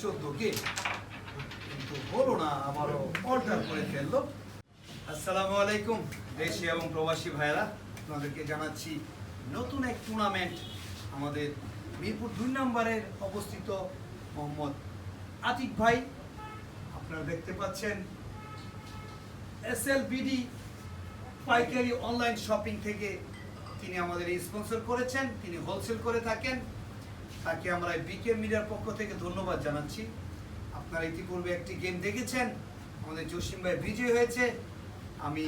চোদ্দ কে কিন্তু হলো না, আমারও অর্ডার করে ফেলল। আসসালামু আলাইকুম, দেশি এবং প্রবাসী ভাইরা আপনাদেরকে জানাচ্ছি নতুন এক টুর্নামেন্ট আমাদের মিরপুর দুই নম্বরের অবস্থিত মোহাম্মদ আতিক ভাই। আপনারা দেখতে পাচ্ছেন এস বিডি পাইকারি অনলাইন শপিং থেকে তিনি আমাদের স্পন্সর করেছেন। তিনি হোলসেল করে থাকেন। তাকে আমরা বিকে মিডিয়ার পক্ষ থেকে ধন্যবাদ জানাচ্ছি। আপনারা ইতিপূর্বে একটি গেম দেখেছেন। আমাদের জসিম ভাই বিজয় হয়েছে। আমি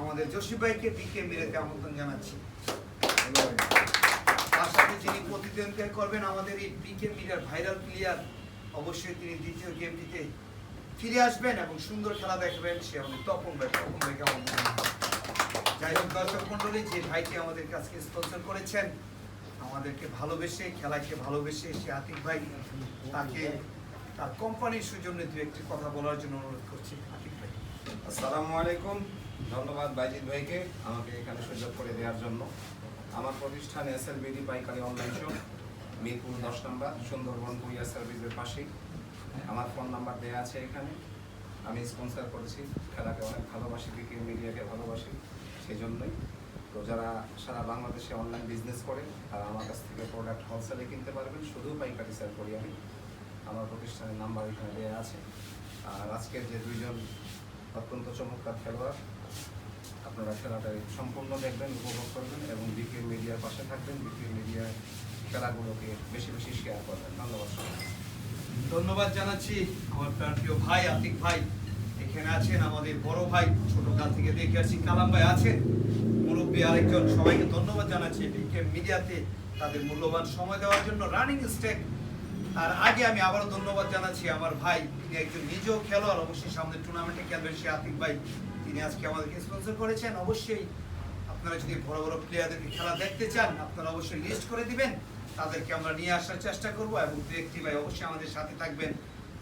আমাদের জসিম ভাইকে বিকে মিডিয়াতে আমন্ত্রণ জানাচ্ছি। তার সাথে যিনি প্রতিদ্বন্দ্বিতা করবেন আমাদের এই বিকে মিডিয়ার ভাইরাল প্লেয়ার অবশ্যই তিনি দ্বিতীয় গেমটিতে ফিরে আসবেন এবং সুন্দর খেলা দেখবেন। সে আমাদের তপন ভাই। তপন ভাইকে আমন্ত্রণ যাই হোক, দর্শক মন্ডলী যে ভাইটি আমাদের কাছে স্পন্সর করেছেন আমাদেরকে ভালোবেসে, খেলাকে ভালোবেসে সে আতিক ভাই তাকে, তার কোম্পানির সৌজন্যে দু একটি কথা বলার জন্য অনুরোধ করছি। আতিক ভাই। আসসালামু আলাইকুম। ধন্যবাদ বাইজিৎ ভাইকে আমাকে এখানে সুযোগ করে দেওয়ার জন্য। আমার প্রতিষ্ঠান এস এল বিডি পাইকারি অনলাইন শো মিরপুর দশ নম্বর, সুন্দরবন কুরিয়ার সার্ভিসের পাশেই। আমার ফোন নাম্বার দেওয়া আছে এখানে। আমি স্পন্সর করেছি, খেলাকে অনেক ভালোবাসি ক্রিকেট মিডিয়াকে ভালোবাসি, সেই জন্যই। তো যারা, সারা বাংলাদেশে অনলাইন বিজনেস করেন, তারা আমার কাছ থেকে প্রোডাক্ট হোলসেলে কিনতে পারবেন। শুধু পাইকারি সেল করি আমি। আমার প্রতিষ্ঠানের নাম্বার এখানে দেওয়া আছে। আর আজকের যে দুইজন অত্যন্ত চমৎকার খেলোয়াড়, আপনারা খেলাটা সম্পূর্ণ দেখবেন, উপভোগ করবেন এবং বিকে মিডিয়ার পাশে থাকবেন। বিকে মিডিয়ার খেলাগুলোকে বেশি বেশি শেয়ার করবেন। ধন্যবাদ ধন্যবাদ জানাচ্ছি আমার প্রিয় ভাই, আতিক ভাই। এখানে আছেন আমাদের বড় ভাই, ছোটকাল থেকে দেখে আসছি কালাম ভাই আছেন মুরব্বী আরেকজন সবাইকে ধন্যবাদ জানাচ্ছি। বিকে মিডিয়াতে তাদের মূল্যবান সময় দেওয়ার জন্য রানিং স্টেক। আর আগে আমি আবারও ধন্যবাদ জানাচ্ছি আমার ভাই, তিনি একজন নিজেও খেলোয়াড়, অবশ্যই সামনে টুর্নামেন্টে খেলবেন সে আতিক ভাই। তিনি আজকে আমাদেরকে স্পন্সর করেছেন। অবশ্যই আপনারা যদি বড় বড় প্লেয়ারদেরকে খেলা দেখতে চান, আপনারা অবশ্যই লিস্ট করে দিবেন। তাদেরকে আমরা নিয়ে আসার চেষ্টা করব এবং দু একটি ভাই অবশ্যই আমাদের সাথে থাকবেন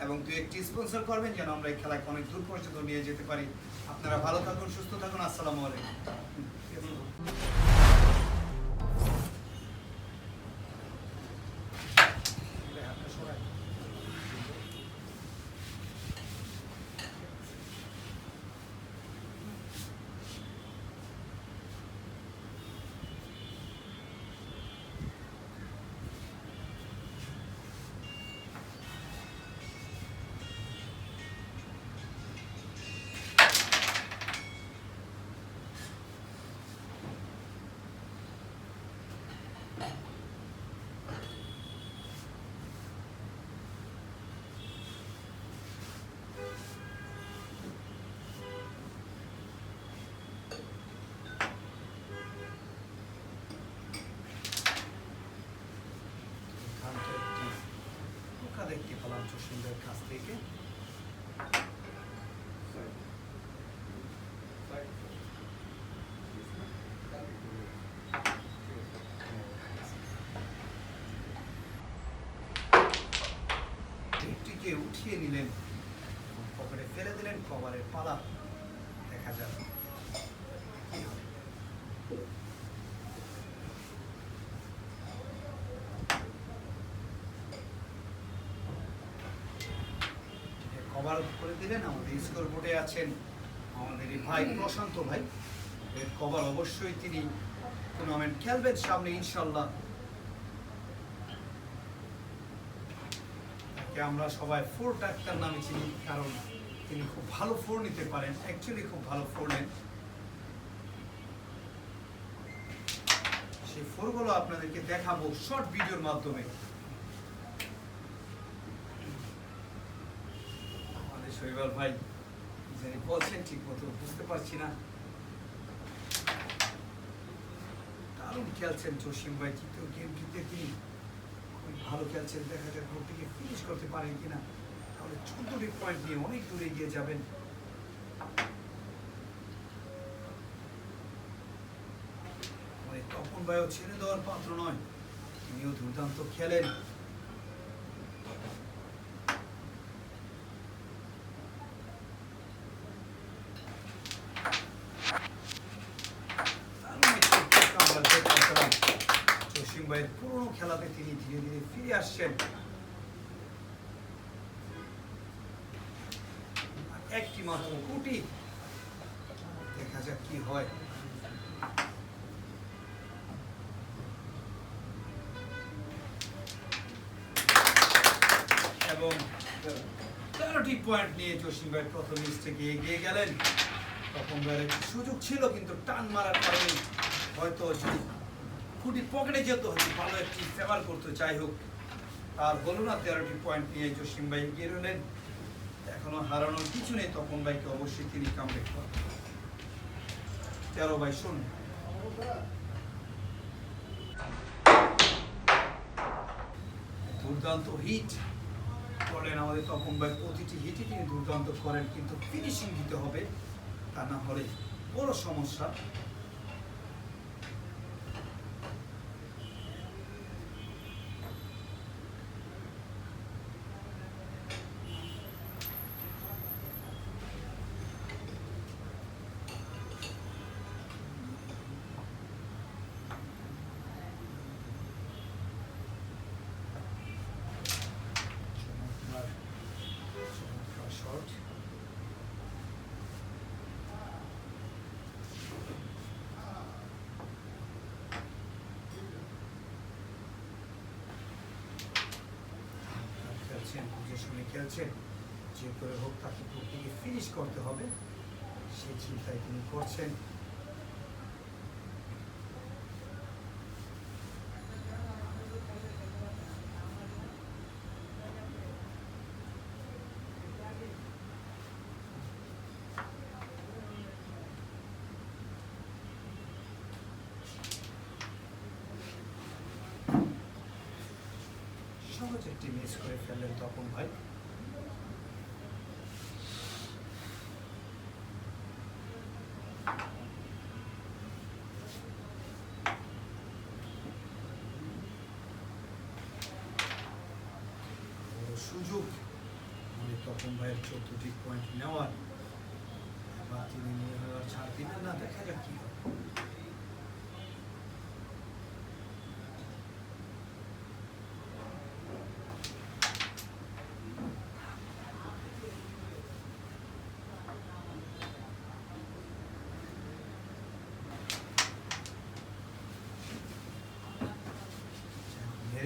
এবং দু একটি স্পন্সর করবেন যেন আমরা এই খেলাকে অনেক দূর পর্যন্ত নিয়ে যেতে পারি। আপনারা ভালো থাকুন, সুস্থ থাকুন। আসসালামু আলাইকুম। পেলাম জসিমদের কাছ থেকে। টিপটিকে উঠিয়ে নিলেন পকেটে ফেলে দিলেন কভারের পালা। দেখা যাবে কভার করে দিলেন, আমাদের স্কোর বোর্ডে আছেন আমাদের ভাই, প্রশান্ত ভাই। এর কভার অবশ্যই তিনি টুর্নামেন্ট খেলবেন সামনে ইনশাল্লাহ আমরা সবাই ফোর ডাক্তার নামে চিনি, কারণ তিনি খুব ভালো ফোর নিতে পারেন অ্যাকচুয়ালি খুব ভালো ফোর নেন। সেই ফোরগুলো আপনাদেরকে দেখাবো শর্ট ভিডিওর মাধ্যমে। শৈবাল ভাই জানি বলছেন ঠিক মতো বুঝতে পারছি না। দারুণ খেলছেন জসিম ভাই, তৃতীয় গেমটিতে তিনি। খুবই ভালো খেলছেন, দেখা যাক ভোটটিকে ফিনিশ করতে পারেন কিনা। তাহলে চোদ্দটি পয়েন্ট নিয়ে অনেক দূরে এগিয়ে যাবেন। তপন ভাইও ছেড়ে দেওয়ার পাত্র নয়, তিনিও দুর্দান্ত খেলেন দারুণ একটি kick আমরা দেখতে পেলাম। জসিম ভাইয়ের পুরনো খেলাতে তিনি ধীরে ধীরে ফিরে আসছেন একটি মাত্র কুটি দেখা যাক কি হয়? এবং তেরোটি পয়েন্ট নিয়ে জসিম ভাই প্রথম থেকে এগিয়ে গেলেন। তখন সুযোগ ছিল, কিন্তু টান মারার কারণে হয়তো খুঁটি পকেটে যেত, হয়তো ভালো একটি ফেভার করতো। যাই হোক, আর হলো না তেরোটি পয়েন্ট নিয়ে জসিম ভাই এগিয়ে রইলেন। এখনও হারানোর কিছু নেই তখন ভাইকে অবশ্যই তিনি কামব্যাক করেন তেরো বাই শূন্য। দুর্দান্ত হিট করেন আমাদের তপন ভাই। প্রতিটি হিটই তিনি দুর্দান্ত করেন, কিন্তু ফিনিশিং দিতে হবে। তা না হলে বড় সমস্যা চমৎকার চমৎকার শট খেলছেন সঙ্গে খেলছেন, যে করে হোক তাকে প্রকৃতি ফিনিশ করতে হবে সেই চিন্তায় তিনি করছেন। সহজ মিস করে ফেললেন তপন ভাই। সুযোগ? মানে তপন ভাইয়ের চোদ্দটি পয়েন্ট নেওয়ার। এবার তিনি নিয়ে ছাড় দিবেন না, দেখা যাক কি হয়।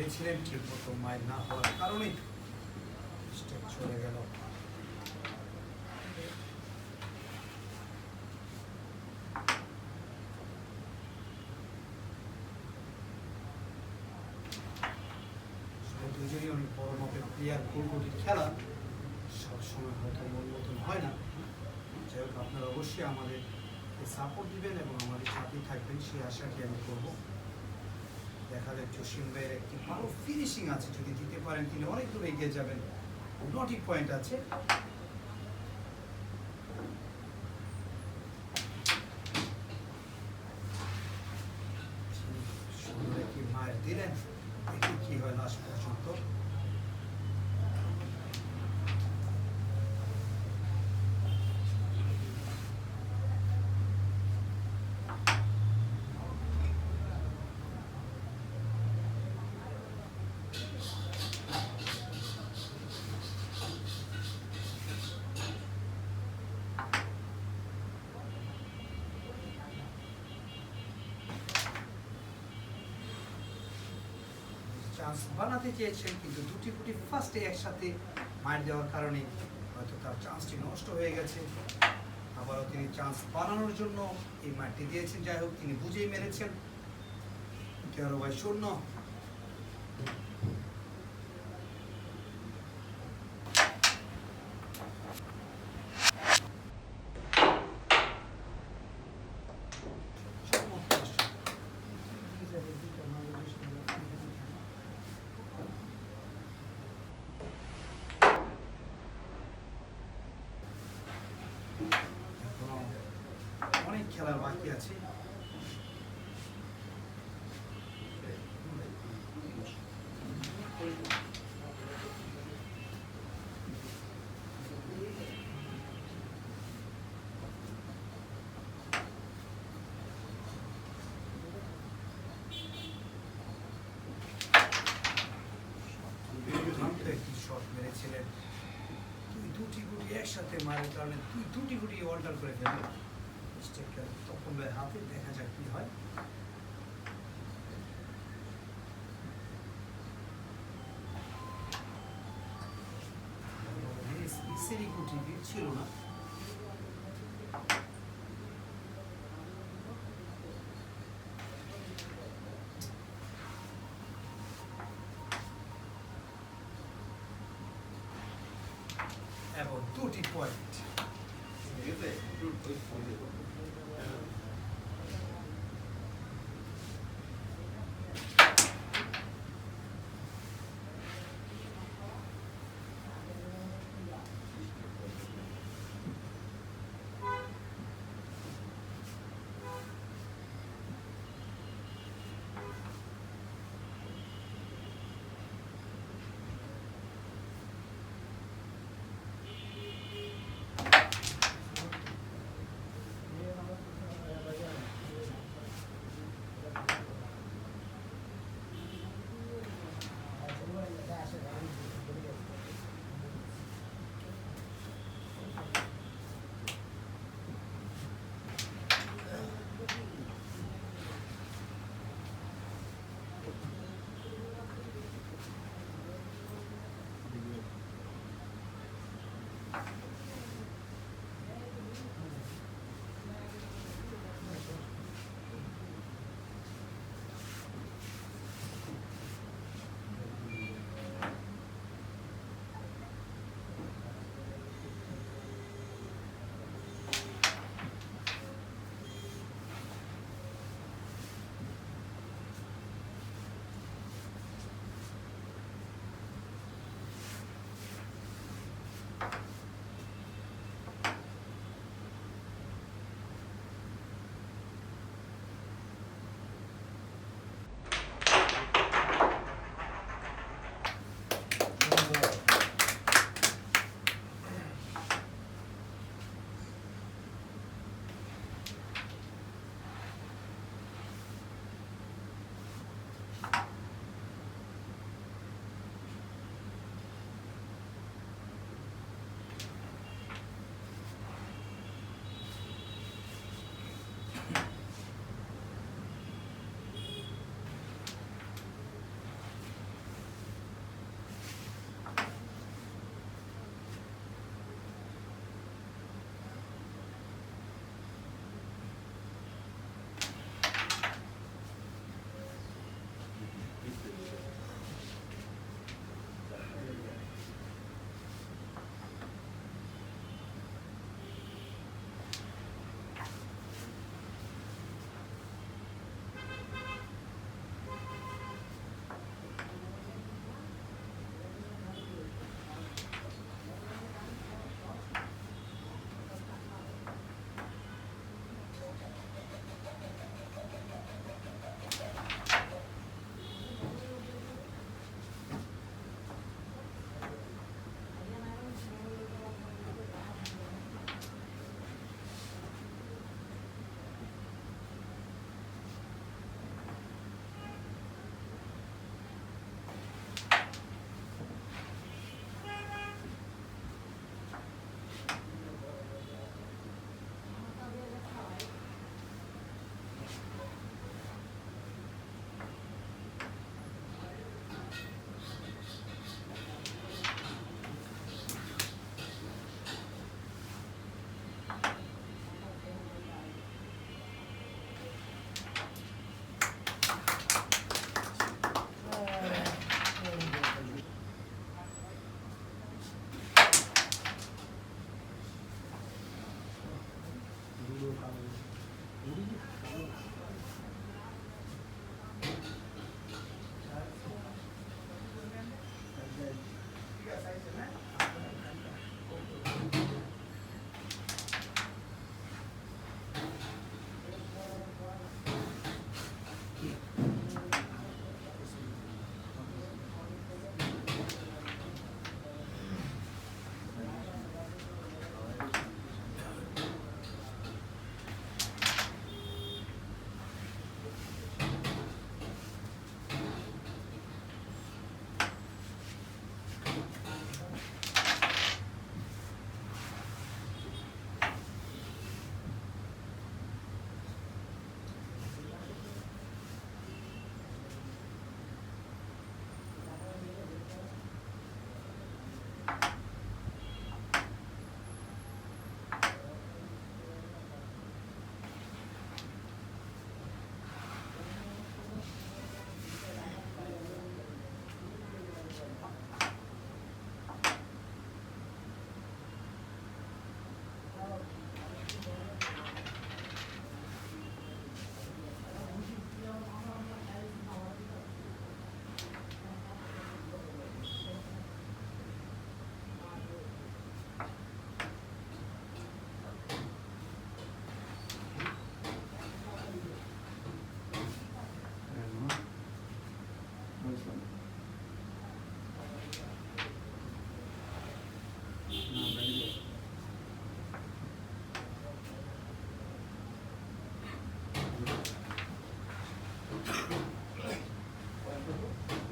মেরেছিলেন ঠিক মতো মায়ের না হওয়ার কারণে স্টেপ চলে গেল। খেলা। সবসময় হয়তো মন মতন হয় না। যাই হোক, আপনারা অবশ্যই আমাদের সাপোর্ট দিবেন এবং আমাদের সাথেই থাকবেন, সেই আশাটি আমি করব। দেখা যায় জসিম ভাইয়ের একটি ভালো ফিনিশিং আছে। যদি দিতে পারেন তিনি অনেক দূর এগিয়ে যাবেন। নটি পয়েন্ট আছে। মায়ের দিলেন দেখি কি হয় লাস্ট পর্যন্ত চান্স বানাতে চেয়েছেন, কিন্তু দুটি ফুটি ফার্স্টে একসাথে মার দেওয়ার কারণে হয়তো তার চান্সটি নষ্ট হয়ে গেছে। আবারও তিনি চান্স বানানোর জন্য এই মারটি দিয়েছেন। যাই হোক, তিনি বুঝেই মেরেছেন। তেরো বাই শূন্য এখনও অনেক খেলার বাকি আছে। মেরেছিলেন। দুটি গুটি একসাথে মারার কারণে দুই দুটি গুটি অল্টার করে ফেলবে। তখন হাতে দেখা যাক কি হয়। মিসেরি গুটি ছিল না। এবং দুটি পয়েন্ট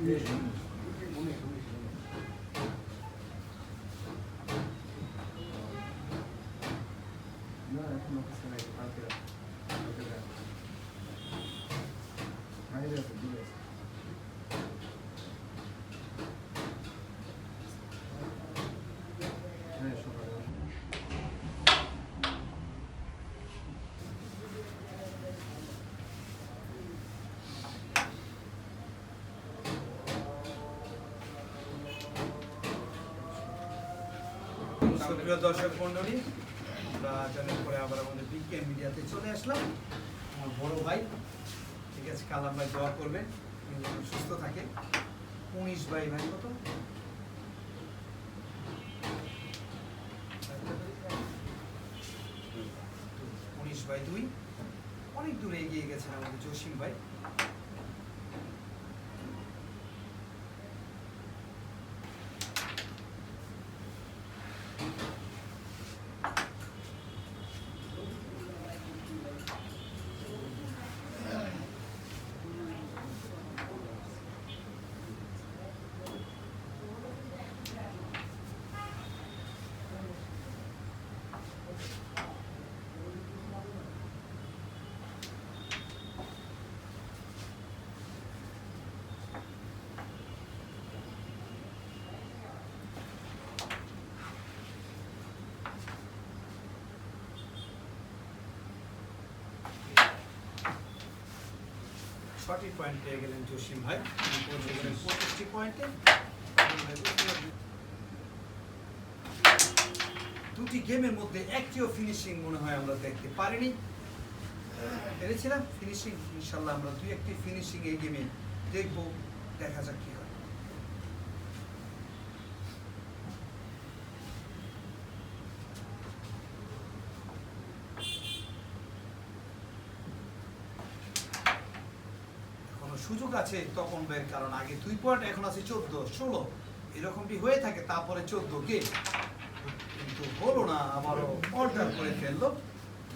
না এখন অফিসে নাই কালকে কালকে যাব। বাইরে আছে দূরে আছে হ্যাঁ সকালে আসব। সুপ্রিয় দর্শক মন্ডলী আমরা জানার পরে আবার আমাদের বিজ্ঞান মিডিয়াতে চলে আসলাম। আমার বড় ভাই, ঠিক আছে কালাম ভাই দোয়া করবেন উনি সুস্থ থাকে। উনিশ ভাই ভাই কত? উনিশ বাই দুই। অনেক দূরে এগিয়ে গেছেন আমাদের জসিম ভাই। সঠিক পয়েন্ট পেয়ে গেলেন ভাই। পয়েন্টে। দুটি গেমের মধ্যে একটিও ফিনিশিং মনে হয় আমরা দেখতে পারিনি। পেরেছিলাম ফিনিশিং ইনশাল্লাহ আমরা দুই একটি ফিনিশিং এই গেমে দেখব। দেখা যাক কি হয় এখনও সুযোগ আছে তখন বের, কারণ আগে দুই পয়েন্ট এখন আছে চোদ্দ, ষোলো। এরকমটি হয়ে থাকে, তারপরে চোদ্দ কে? কিন্তু হলো না, আবারও অর্ডার করে ফেলল।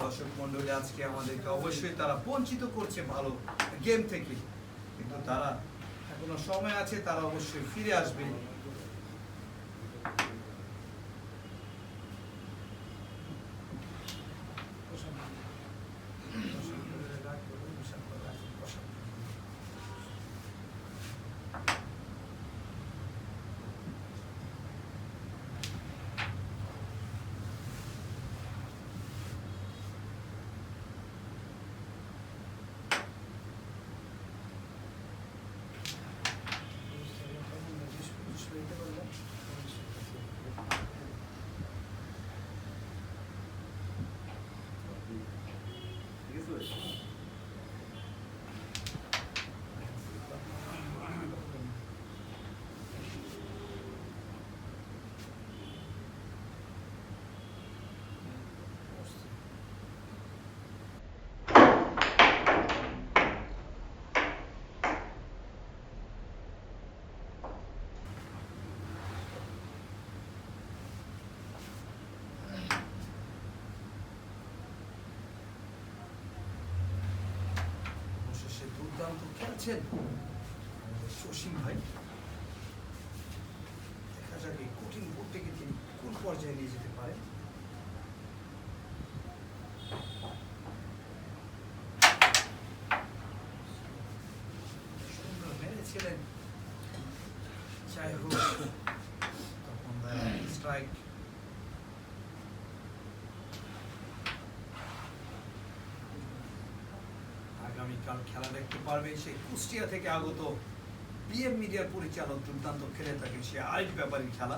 দর্শক মন্ডলী আজকে আমাদেরকে অবশ্যই তারা বঞ্চিত করছে ভালো গেম থেকে। কিন্তু তারা এখনও সময় আছে, তারা অবশ্যই ফিরে আসবে। খেলছেন শশীম ভাই, দেখা যাক এই কঠিন বোর্ডটিকে তিনি কোন পর্যায়ে নিয়ে যেতে পারেন। মেরেছিলেন যাই হোক তখন স্ট্রাইক আগামীকাল খেলা দেখতে পারবে। সেই কুষ্টিয়া থেকে আগত বিএম মিডিয়ার পরিচালক দুর্দান্ত খেলে থাকেন সে আরেক ব্যাপারী খেলা।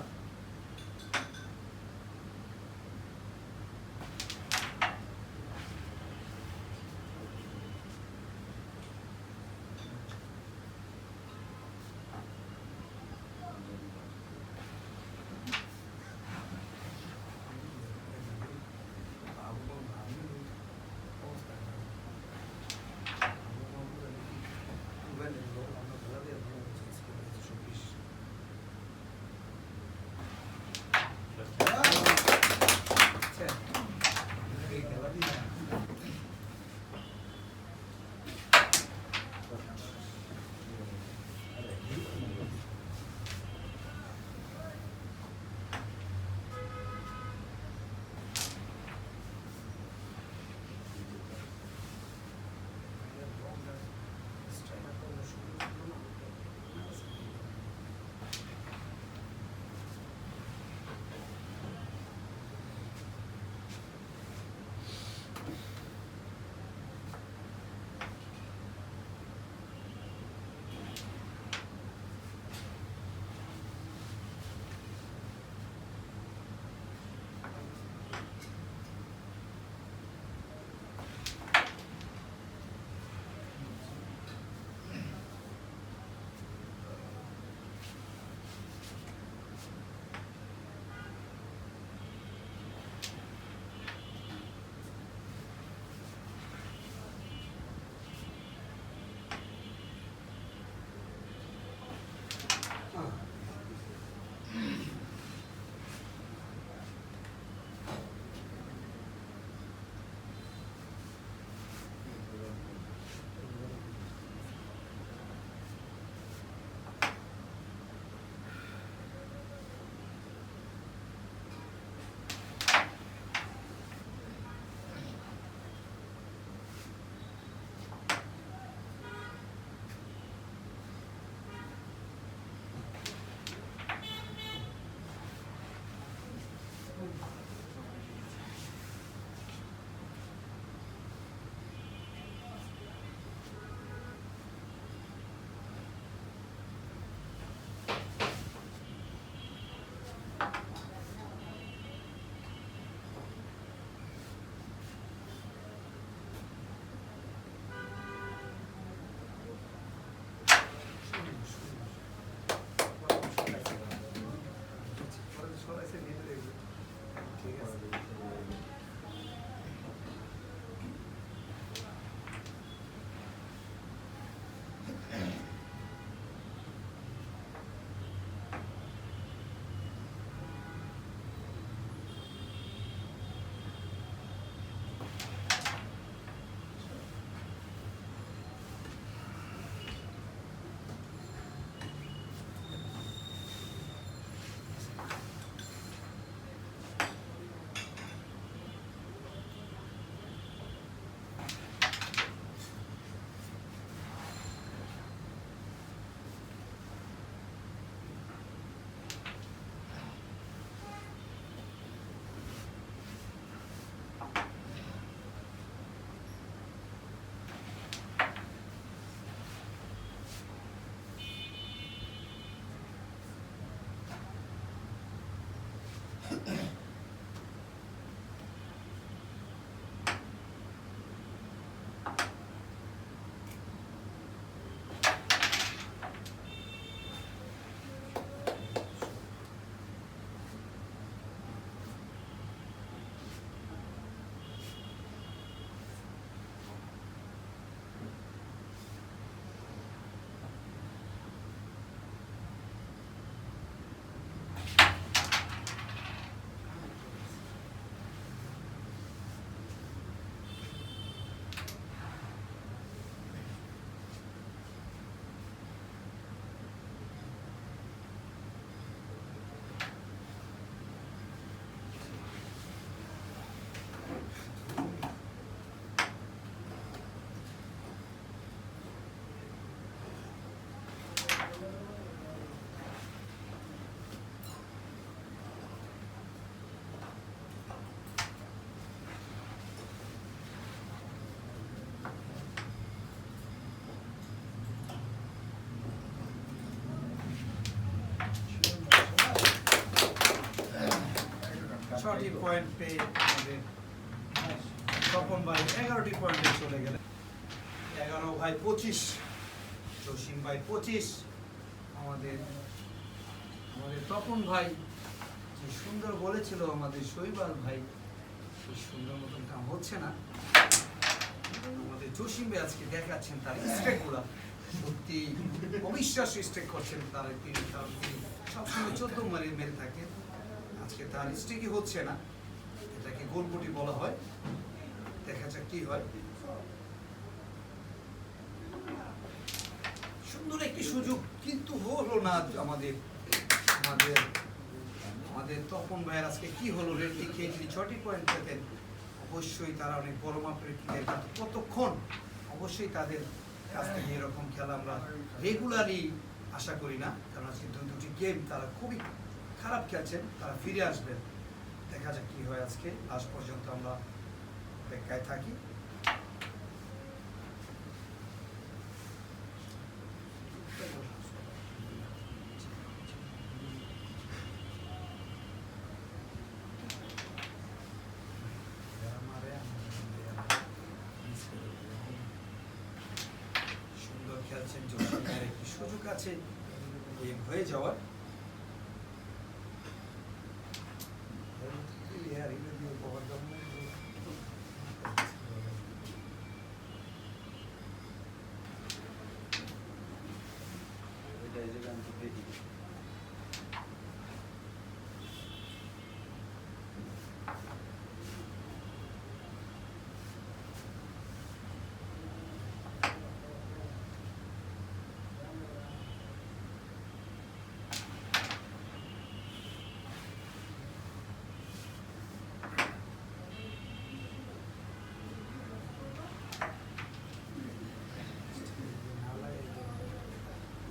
পয়েন্ট পেয়ে আমাদের তপন ভাই এগারোটি পয়েন্টে চলে গেলেন। এগারো ভাই পঁচিশ, জসিম ভাই পঁচিশ, আমাদের আমাদের তপন ভাই যে সুন্দর বলেছিল আমাদের শৈবাল ভাই, সেই সুন্দর মতন কাম হচ্ছে না। আমাদের জসিম ভাই আজকে দেখাচ্ছেন তার স্ট্রেকগুলা সত্যি অবিশ্বাস্য স্ট্রেক করছেন তার তিনি, তার সবসময় চোদ্দ মারি মেরে থাকেন আজকে তার স্ট্রেকই হচ্ছে না। গোলপটি বলা হয়। দেখা যাক কি হয়। সুন্দর একটি সুযোগ কিন্তু হলো না আমাদের আমাদের আমাদের তপন ভাইয়ের আজকে কি হলো রেডটি খেয়ে যদি ছটি পয়েন্ট পেতেন। অবশ্যই তারা অনেক বড় মাপের ক্রিকেট কতক্ষণ? অবশ্যই তাদের কাছ থেকে এরকম খেলা আমরা রেগুলারই আশা করি না। কারণ আজকে দুই দুটি গেম তারা খুবই খারাপ খেলছেন, তারা ফিরে আসবেন। দেখা যাক কি হয় আজকে। আজ পর্যন্ত আমরা অপেক্ষায় থাকি। সুন্দর সুযোগ আছে। হয়ে যাওয়ার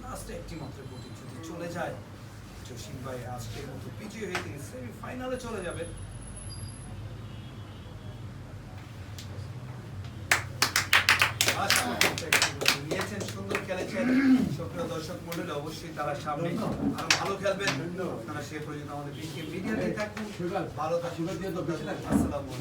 লাস্টে একটি মাত্র গুটি যদি চলে যায় জসিম ভাই আজকের মতো বিজয়ী হয়ে তিনি সেমিফাইনালে চলে যাবে Last পর্যন্ত একটি গুটি নিয়েছেন সুন্দর খেলেছেন। সক্রিয় দর্শক মন্ডলী অবশ্যই তারা সামনে আরও ভালো খেলবেন। আপনারা সে পর্যন্ত আমাদের বিকে মিডিয়াতে থাকুন। ভালো থাকুন আসসালামু